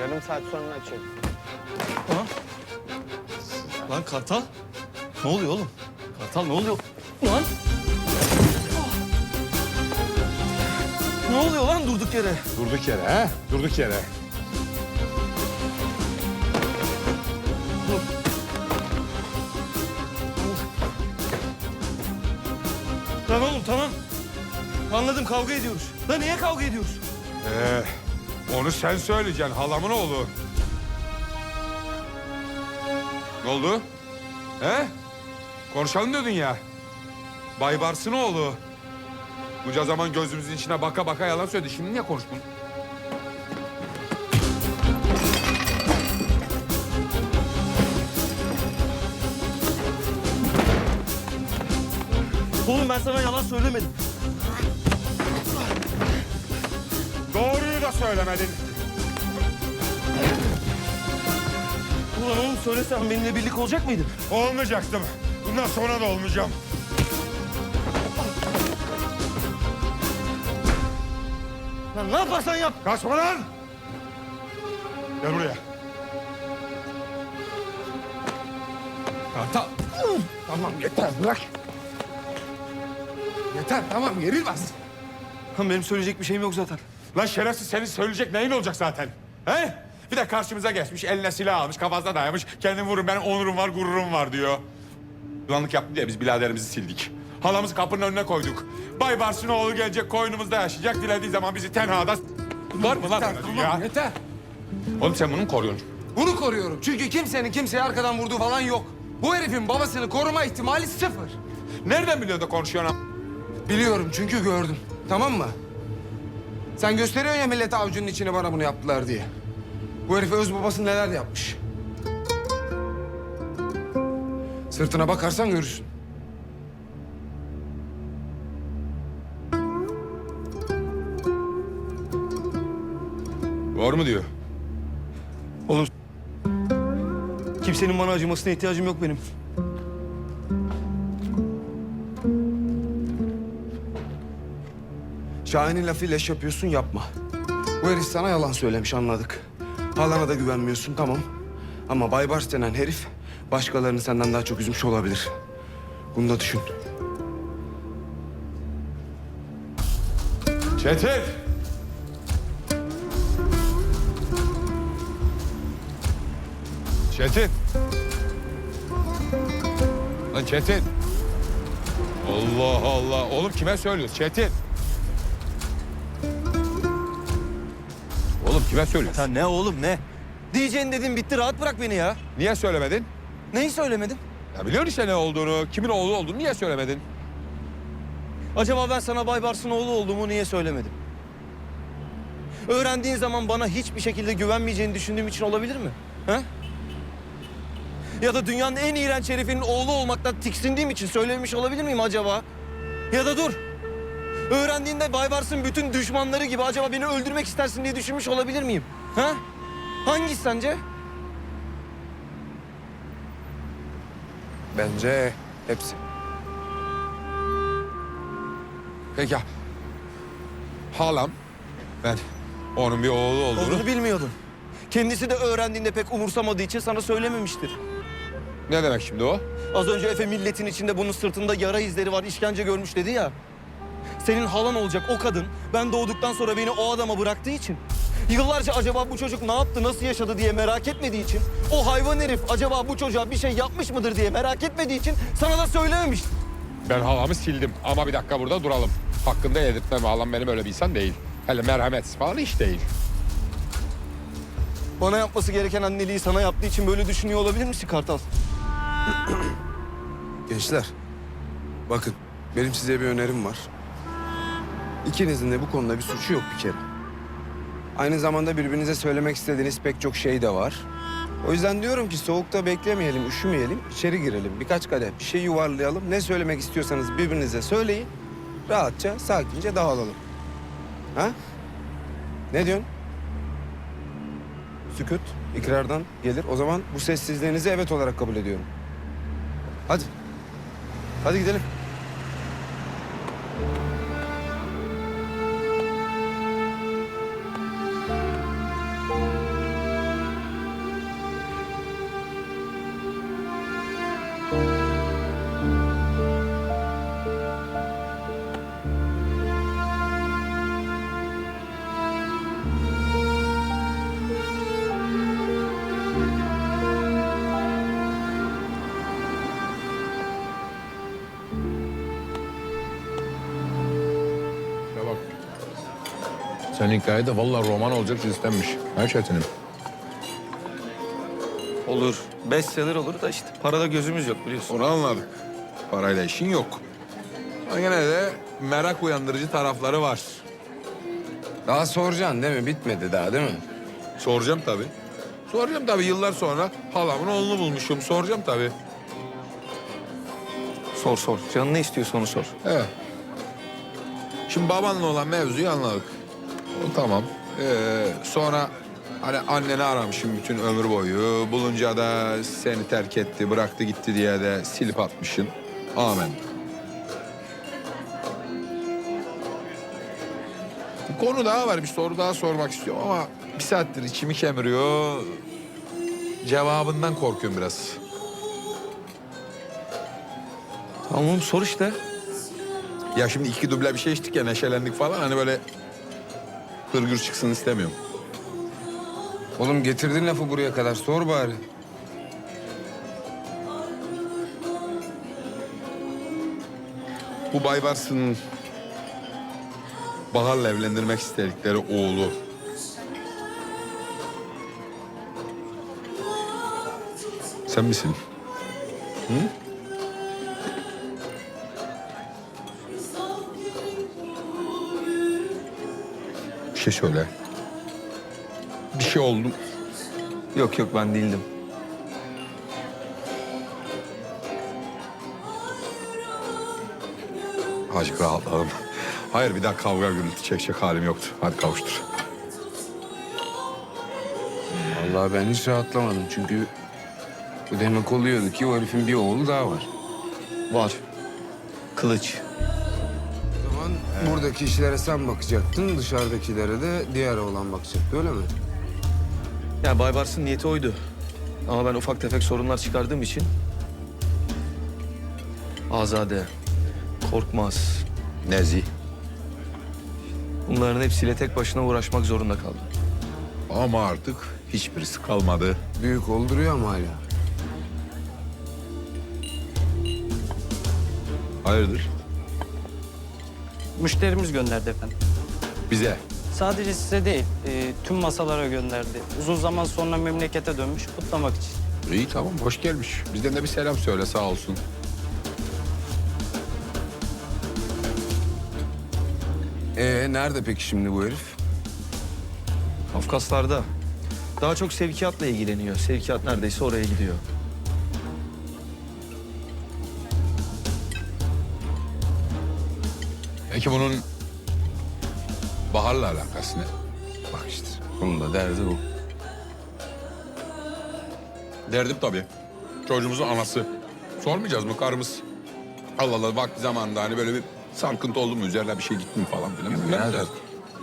Yarım saat sonra açıyorum. Ha? Lan Kartal? Ne oluyor oğlum? Kartal ne oluyor? Lan! Ne oluyor lan durduk yere? Durduk yere ha? Durduk yere. Lan oğlum tamam. Anladım kavga ediyoruz. Lan niye kavga ediyoruz? Ee, onu sen söyleyeceksin halamın oğlu. Ne oldu? He? Konuşalım diyordun ya. Baybars'ın oğlu. Bunca zaman gözümüzün içine baka baka yalan söyledi. Şimdi niye konuştun? Oğlum ben sana yalan söylemedim. Doğruyu da söylemedin. Ulan oğlum söylesem benimle birlik olacak mıydın? Olmayacaktım. Bundan sonra da olmayacağım. Lan ne yaparsan yap. Kaçma lan! Gel buraya. Kartal. Tamam yeter bırak. Yeter tamam gerilmez. Lan benim söyleyecek bir şeyim yok zaten. Lan şerefsiz senin söyleyecek neyin olacak zaten? He? Bir de karşımıza geçmiş, eline silah almış, kafasına dayamış. Kendim vurun, benim onurum var, gururum var diyor. Yılanlık yaptı diye biz biraderimizi sildik. Halamızı kapının önüne koyduk. Bay Bars'ın oğlu gelecek, koynumuzda yaşayacak. Dilediği zaman bizi tenhada... Var mı lan Yeter öyle tamam dünya? yeter. Oğlum sen bunu mu koruyorsun? Bunu koruyorum çünkü kimsenin kimseye arkadan vurduğu falan yok. Bu herifin babasını koruma ihtimali sıfır. Nereden biliyorsun da konuşuyorsun? Biliyorum çünkü gördüm. Tamam mı? Sen gösteriyorsun ya millete avucunun içine bana bunu yaptılar diye. Bu herif öz babası neler yapmış. Sırtına bakarsan görürsün. Doğru mu diyor? Oğlum kimsenin bana acımasına ihtiyacım yok benim. Şahin'in lafıyla iş yapıyorsun yapma. Bu herif sana yalan söylemiş anladık. Halana da güvenmiyorsun tamam. Ama Baybars denen herif başkalarını senden daha çok üzmüş olabilir. Bunu da düşün. Çetin! Çetin! Lan Çetin! Allah Allah! Oğlum kime söylüyorsun Çetin? Kime söylüyorsun? Ya ne oğlum ne? Diyeceğin dedim bitti rahat bırak beni ya. Niye söylemedin? Neyi söylemedim? Ya biliyorsun işte ne olduğunu, kimin oğlu olduğunu niye söylemedin? Acaba ben sana Baybars'ın oğlu olduğumu niye söylemedim? Öğrendiğin zaman bana hiçbir şekilde güvenmeyeceğini düşündüğüm için olabilir mi? Ha? Ya da dünyanın en iğrenç herifinin oğlu olmaktan tiksindiğim için söylemiş olabilir miyim acaba? Ya da dur. Öğrendiğinde Baybars'ın bütün düşmanları gibi acaba beni öldürmek istersin diye düşünmüş olabilir miyim? Ha? Hangisi sence? Bence hepsi. Peki ya. Halam, ben onun bir oğlu olduğunu... Olduğunu bilmiyordun. Kendisi de öğrendiğinde pek umursamadığı için sana söylememiştir. Ne demek şimdi o? Az önce Efe milletin içinde bunun sırtında yara izleri var, işkence görmüş dedi ya. Senin halan olacak o kadın ben doğduktan sonra beni o adama bıraktığı için. Yıllarca acaba bu çocuk ne yaptı, nasıl yaşadı diye merak etmediği için. O hayvan herif acaba bu çocuğa bir şey yapmış mıdır diye merak etmediği için sana da söylememiş. Ben halamı sildim ama bir dakika burada duralım. Hakkında yedirtmem halam benim öyle bir insan değil. Hele merhametsiz falan hiç değil. Bana yapması gereken anneliği sana yaptığı için böyle düşünüyor olabilir misin Kartal? Gençler, bakın benim size bir önerim var. İkinizin de bu konuda bir suçu yok bir kere. Aynı zamanda birbirinize söylemek istediğiniz pek çok şey de var. O yüzden diyorum ki soğukta beklemeyelim, üşümeyelim, içeri girelim. Birkaç kadeh bir şey yuvarlayalım. Ne söylemek istiyorsanız birbirinize söyleyin. Rahatça, sakince dağılalım. Ha? Ne diyorsun? Sükut ikrardan gelir. O zaman bu sessizliğinizi evet olarak kabul ediyorum. Hadi. Hadi gidelim. Senin hikaye de vallahi roman olacak istenmiş. Ha Çetin'im? Olur. Bestseller olur da işte parada gözümüz yok biliyorsun. Onu anladık. Parayla işin yok. Ama gene de merak uyandırıcı tarafları var. Daha soracaksın değil mi? Bitmedi daha değil mi? Soracağım tabii. Soracağım tabii yıllar sonra halamın oğlunu bulmuşum. Soracağım tabii. Sor sor. Canın ne istiyorsa onu sor. Evet. Şimdi babanla olan mevzuyu anladık. O tamam. Ee, sonra hani anneni aramışım bütün ömür boyu. Bulunca da seni terk etti, bıraktı gitti diye de silip atmışsın. Amen. Bir konu daha var, bir soru daha sormak istiyorum ama bir saattir içimi kemiriyor. Cevabından korkuyorum biraz. Tamam sor işte. Ya şimdi iki duble bir şey içtik ya neşelendik falan hani böyle hırgür çıksın istemiyorum. Oğlum getirdin lafı buraya kadar. Sor bari. Bu Baybars'ın Bahar'la evlendirmek istedikleri oğlu. Sen misin? Hı? Şey söyle. Bir şey oldu. Yok yok ben değildim. Azıcık rahatladım. Hayır bir daha kavga gürültü çekecek halim yoktu. Hadi kavuştur. Vallahi ben hiç rahatlamadım çünkü bu demek oluyordu ki o herifin bir oğlu daha var. Var. Kılıç. Buradaki işlere sen bakacaktın, dışarıdakilere de diğer oğlan bakacaktı öyle mi? Ya Baybars'ın niyeti oydu. Ama ben ufak tefek sorunlar çıkardığım için... Azade, Korkmaz. Nezih. Bunların hepsiyle tek başına uğraşmak zorunda kaldım. Ama artık hiçbirisi kalmadı. Büyük olduruyor ama hala. Hayırdır? Müşterimiz gönderdi efendim. Bize. Sadece size değil, e, tüm masalara gönderdi. Uzun zaman sonra memlekete dönmüş, kutlamak için. İyi tamam hoş gelmiş. Bizden de bir selam söyle sağ olsun. Ee nerede peki şimdi bu herif? Kafkaslarda. Daha çok sevkiyatla ilgileniyor. Sevkiyat neredeyse oraya gidiyor. Peki bunun Bahar'la alakası ne? Bak işte bunun da derdi bu. Derdim tabii. Çocuğumuzun anası. Sormayacağız mı karımız? Allah Allah vakti zamanında hani böyle bir sarkıntı oldu mu üzerine bir şey gitti mi falan filan. Birader, Bilmeyeceğiz.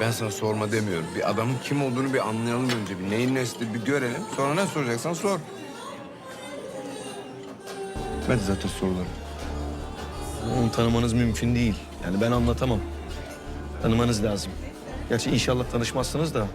ben sana sorma demiyorum. Bir adamın kim olduğunu bir anlayalım önce. Bir neyin nesi bir görelim. Sonra ne soracaksan sor. Ben zaten sorularım. Onu tanımanız mümkün değil. Yani ben anlatamam. Tanımanız lazım. Gerçi inşallah tanışmazsınız da.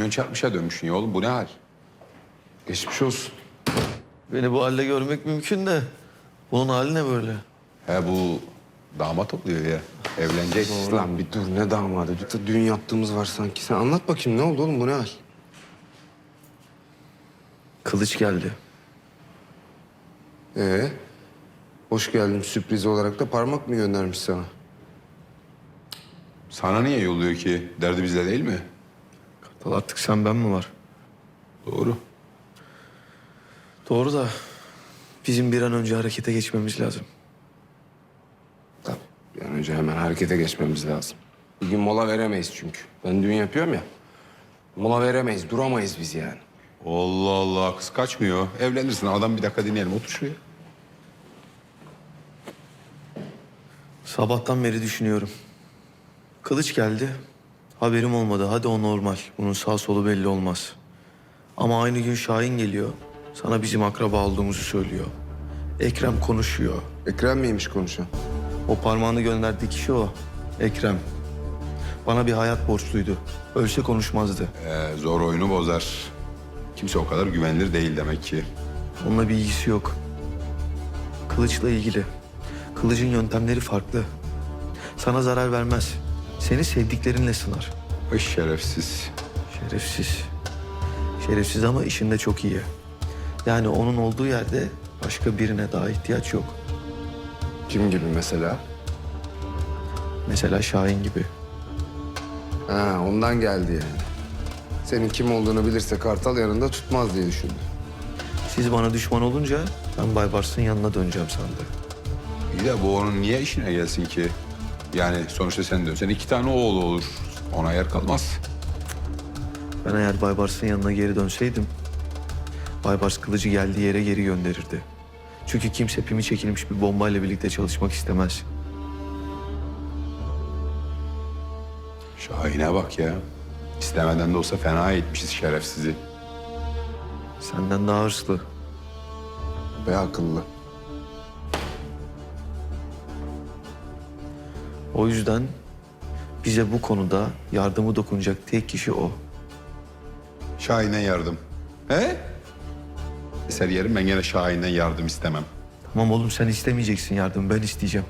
Kamyon çarpmışa dönmüşsün ya oğlum bu ne hal? Geçmiş olsun. Beni bu halde görmek mümkün de bunun hali ne böyle? He bu damat oluyor ya. Evlenecek. Lan bir dur ne damadı. Bir düğün yaptığımız var sanki. Sen anlat bakayım ne oldu oğlum bu ne hal? Kılıç geldi. Ee, hoş geldin sürpriz olarak da parmak mı göndermiş sana? Sana niye yolluyor ki? Derdi bizde değil mi? Artık sen ben mi var? Doğru. Doğru da bizim bir an önce harekete geçmemiz lazım. Tabii. Bir an önce hemen harekete geçmemiz lazım. Bir gün mola veremeyiz çünkü. Ben düğün yapıyorum ya. Mola veremeyiz, duramayız biz yani. Allah Allah kız kaçmıyor. Evlenirsin adam bir dakika dinleyelim otur şuraya. Sabahtan beri düşünüyorum. Kılıç geldi. Haberim olmadı. Hadi o normal. Bunun sağ solu belli olmaz. Ama aynı gün Şahin geliyor. Sana bizim akraba olduğumuzu söylüyor. Ekrem konuşuyor. Ekrem miymiş konuşan? O parmağını gönderdiği kişi o. Ekrem. Bana bir hayat borçluydu. Ölse konuşmazdı. Ee, zor oyunu bozar. Kimse o kadar güvenilir değil demek ki. Onunla bir ilgisi yok. Kılıçla ilgili. Kılıcın yöntemleri farklı. Sana zarar vermez. Seni sevdiklerinle sınar. Ay şerefsiz. Şerefsiz. Şerefsiz ama işinde çok iyi. Yani onun olduğu yerde başka birine daha ihtiyaç yok. Kim gibi mesela? Mesela Şahin gibi. Ha ondan geldi yani. Senin kim olduğunu bilirse Kartal yanında tutmaz diye düşündü. Siz bana düşman olunca ben Baybars'ın yanına döneceğim sandı. İyi de bu onun niye işine gelsin ki? Yani sonuçta sen dönsen iki tane oğlu olur. Ona yer kalmaz. Ben eğer Baybars'ın yanına geri dönseydim... Baybars kılıcı geldiği yere geri gönderirdi. Çünkü kimse pimi çekilmiş bir bombayla birlikte çalışmak istemez. Şahin'e bak ya. İstemeden de olsa fena etmişiz şerefsizi. Senden daha hırslı. Ve akıllı. O yüzden bize bu konuda yardımı dokunacak tek kişi o. Şahin'den yardım. He? Eser yerim ben gene Şahin'den yardım istemem. Tamam oğlum sen istemeyeceksin yardım ben isteyeceğim.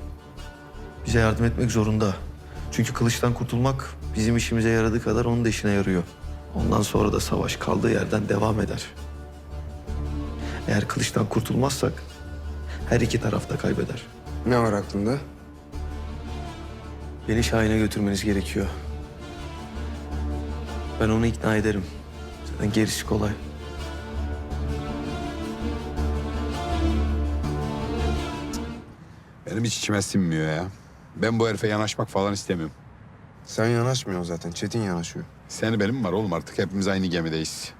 Bize yardım etmek zorunda. Çünkü kılıçtan kurtulmak bizim işimize yaradığı kadar onun da işine yarıyor. Ondan sonra da savaş kaldığı yerden devam eder. Eğer kılıçtan kurtulmazsak her iki taraf da kaybeder. Ne var aklında? Beni Şahin'e götürmeniz gerekiyor. Ben onu ikna ederim. Zaten gerisi kolay. Benim hiç içime sinmiyor ya. Ben bu herife yanaşmak falan istemiyorum. Sen yanaşmıyorsun zaten. Çetin yanaşıyor. Seni benim var oğlum artık hepimiz aynı gemideyiz.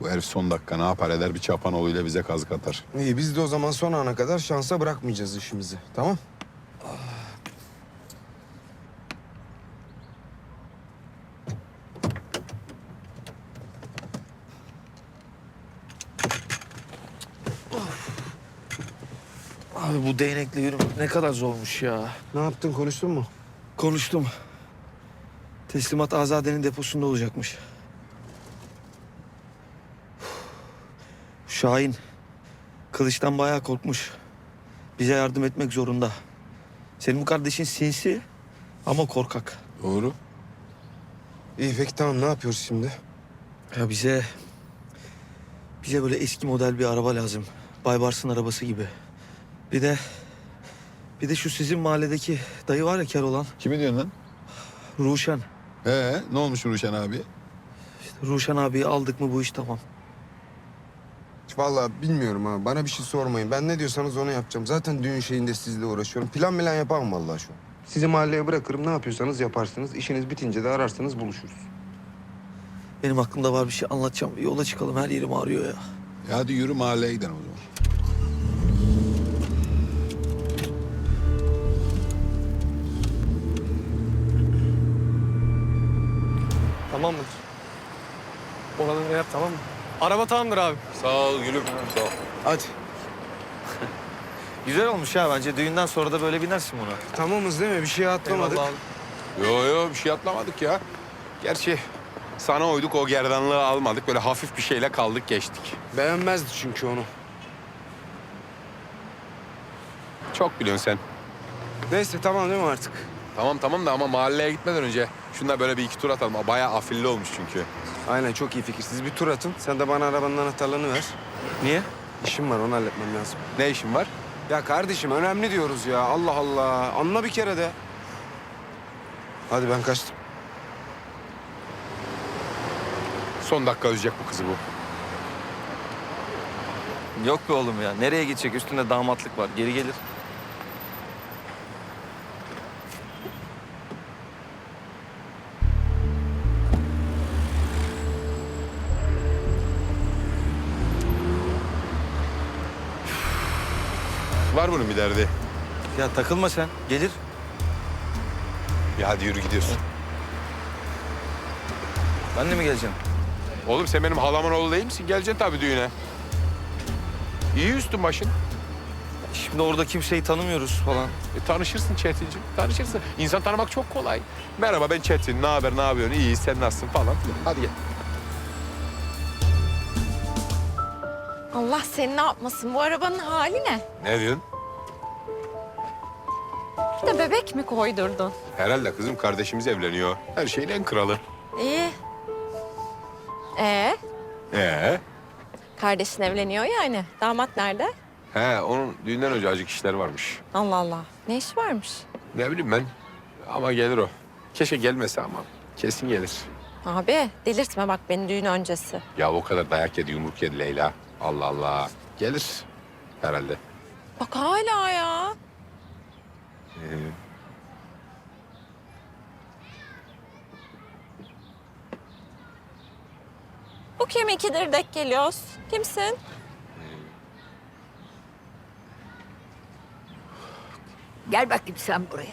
Bu herif son dakika ne yapar eder bir çapanoğluyla bize kazık atar. İyi biz de o zaman son ana kadar şansa bırakmayacağız işimizi. Tamam? Abi bu değnekle yürümek ne kadar zormuş ya. Ne yaptın konuştun mu? Konuştum. Teslimat Azade'nin deposunda olacakmış. Şahin, kılıçtan bayağı korkmuş. Bize yardım etmek zorunda. Senin bu kardeşin sinsi ama korkak. Doğru. İyi peki tamam ne yapıyoruz şimdi? Ya bize... Bize böyle eski model bir araba lazım. Baybars'ın arabası gibi. Bir de... Bir de şu sizin mahalledeki dayı var ya ker olan. Kimi diyorsun lan? Ruşen. He ne olmuş Ruşen abi? Ruşen abiyi aldık mı bu iş tamam. Vallahi bilmiyorum ha. Bana bir şey sormayın. Ben ne diyorsanız onu yapacağım. Zaten düğün şeyinde sizle uğraşıyorum. Plan plan yapamam vallahi şu an. Sizi mahalleye bırakırım. Ne yapıyorsanız yaparsınız. İşiniz bitince de ararsınız buluşuruz. Benim aklımda var bir şey anlatacağım. Yola çıkalım her yerim ağrıyor ya. E hadi yürü mahalleye gidelim o zaman. Tamam mı? Araba tamamdır abi. Sağ ol gülüm. Sağ ol. Hadi. Güzel olmuş ya bence. Düğünden sonra da böyle binersin buna. Tamamız değil mi? Bir şey atlamadık. Eyvallah abi. Yo yo bir şey atlamadık ya. Gerçi sana uyduk o gerdanlığı almadık. Böyle hafif bir şeyle kaldık geçtik. Beğenmezdi çünkü onu. Çok biliyorsun sen. Neyse tamam değil mi artık? Tamam tamam da ama mahalleye gitmeden önce şunlar böyle bir iki tur atalım. Bayağı afilli olmuş çünkü. Aynen çok iyi fikir. Siz bir tur atın. Sen de bana arabanın anahtarlarını ver. Niye? İşim var onu halletmem lazım. Ne işin var? Ya kardeşim önemli diyoruz ya. Allah Allah. Anla bir kere de. Hadi ben kaçtım. Son dakika üzecek bu kızı bu. Yok be oğlum ya. Nereye gidecek? Üstünde damatlık var. Geri gelir. Bunun bir derdi. Ya takılma sen. Gelir. Ya hadi yürü gidiyorsun. Ben de mi geleceğim? Oğlum sen benim halamın oğlu değil misin? Geleceksin tabii düğüne. İyi üstün başın. Şimdi orada kimseyi tanımıyoruz falan. E, tanışırsın Çetin'cim, tanışırsın. İnsan tanımak çok kolay. Merhaba ben Çetin, ne haber, ne yapıyorsun? İyi, sen nasılsın falan filan. Hadi gel. Allah seni ne yapmasın? Bu arabanın hali ne? Ne diyorsun? Bir de bebek mi koydurdun? Herhalde kızım kardeşimiz evleniyor. Her şeyin en kralı. İyi. Ee, Ee? kardeşin evleniyor yani. Damat nerede? He, onun düğünden önce acık işler varmış. Allah Allah. Ne iş varmış? Ne bileyim ben. Ama gelir o. Keşke gelmese ama. Kesin gelir. Abi delirtme bak beni düğün öncesi. Ya o kadar dayak yedi, yumruk yedi Leyla. Allah Allah. Gelir herhalde. Bak hala ya. Bu kim ikidir dek geliyoruz? Kimsin? Gel bakayım sen buraya.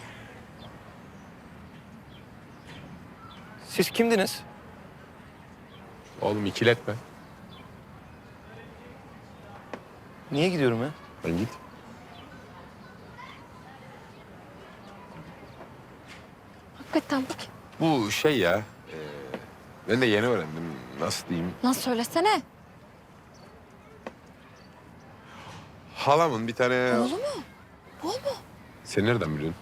Siz kimdiniz? Oğlum ikiletme. Niye gidiyorum ya? Ben git. Hakikaten bu kim? Bu şey ya. e, ben de yeni öğrendim. Nasıl diyeyim? Nasıl söylesene. Halamın bir tane... Oğlu mu? Bu mu? Sen nereden biliyorsun?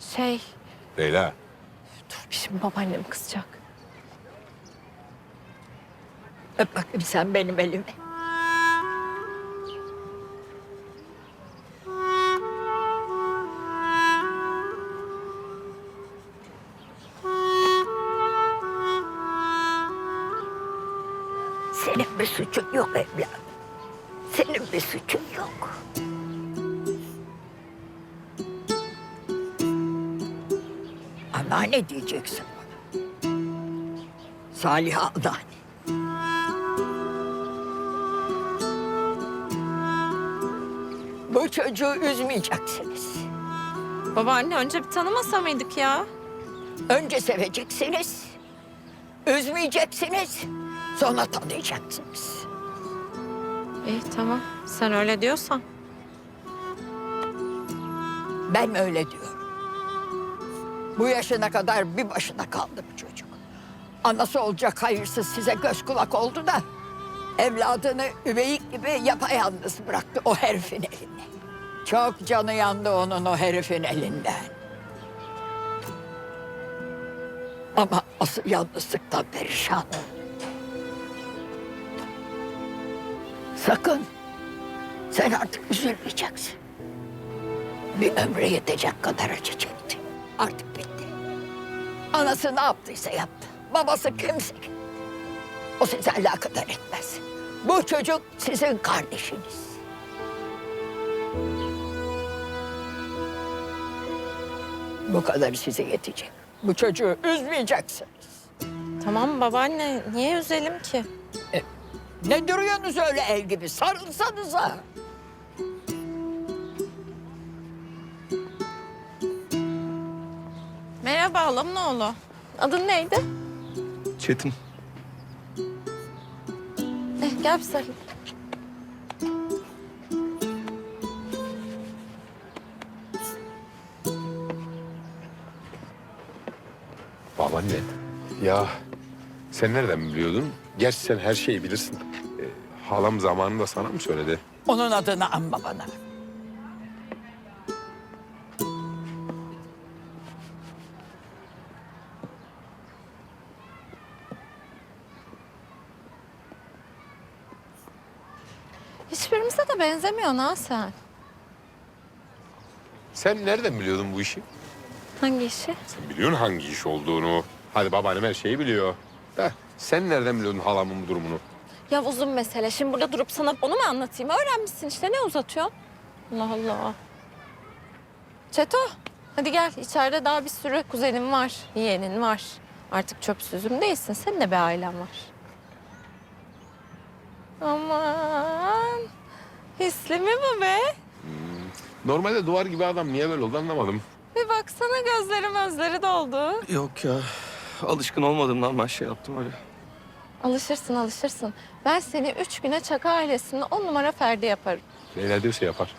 Şey, Leyla. dur bir şimdi babaannem kızacak. Öp bakayım sen benim elimi. Evladım. Senin bir suçun yok. Ama ne diyeceksin bana? Salih Adani. Bu çocuğu üzmeyeceksiniz. Babaanne önce bir tanımasa mıydık ya? Önce seveceksiniz. Üzmeyeceksiniz. Sonra tanıyacaksınız. İyi tamam. Sen öyle diyorsan. Ben öyle diyorum. Bu yaşına kadar bir başına kaldı bu çocuk. Anası olacak hayırsız size göz kulak oldu da... ...evladını üveyik gibi yapayalnız bıraktı o herifin eline. Çok canı yandı onun o herifin elinden. Ama asıl yalnızlıktan perişan. Sakın. Sen artık üzülmeyeceksin. Bir ömre yetecek kadar acı çekti. Artık bitti. Anası ne yaptıysa yaptı. Babası kimse. O size alakadar etmez. Bu çocuk sizin kardeşiniz. Bu kadar size yetecek. Bu çocuğu üzmeyeceksiniz. Tamam babaanne niye üzelim ki? Ne duruyorsunuz öyle el gibi? Sarılsanıza. Merhaba halamın oğlu. Adın neydi? Çetin. Eh, gel bir sarılayım. Babaanne. Ya sen nereden biliyordun? Gerçi sen her şeyi bilirsin. E, halam zamanında sana mı söyledi? Onun adını anma bana. Hiçbirimize de benzemiyorsun ha sen. Sen nereden biliyordun bu işi? Hangi işi? Sen biliyorsun hangi iş olduğunu. Hadi babaannem her şeyi biliyor. Da sen nereden biliyordun halamın bu durumunu? Ya uzun mesele. Şimdi burada durup sana onu mu anlatayım? Öğrenmişsin işte. Ne uzatıyorsun? Allah Allah. Çeto, hadi gel. İçeride daha bir sürü kuzenin var, yeğenin var. Artık çöpsüzüm değilsin. Senin de bir ailen var. Aman. Hisli mi bu be? Normalde duvar gibi adam niye böyle oldu anlamadım. Bir baksana gözlerim özleri doldu. Yok ya. Alışkın olmadığımdan ben şey yaptım öyle. Alışırsın alışırsın. Ben seni üç güne Çaka ailesinde on numara Ferdi yaparım. Leyla diyorsa yapar.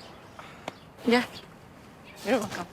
Gel. Yürü bakalım.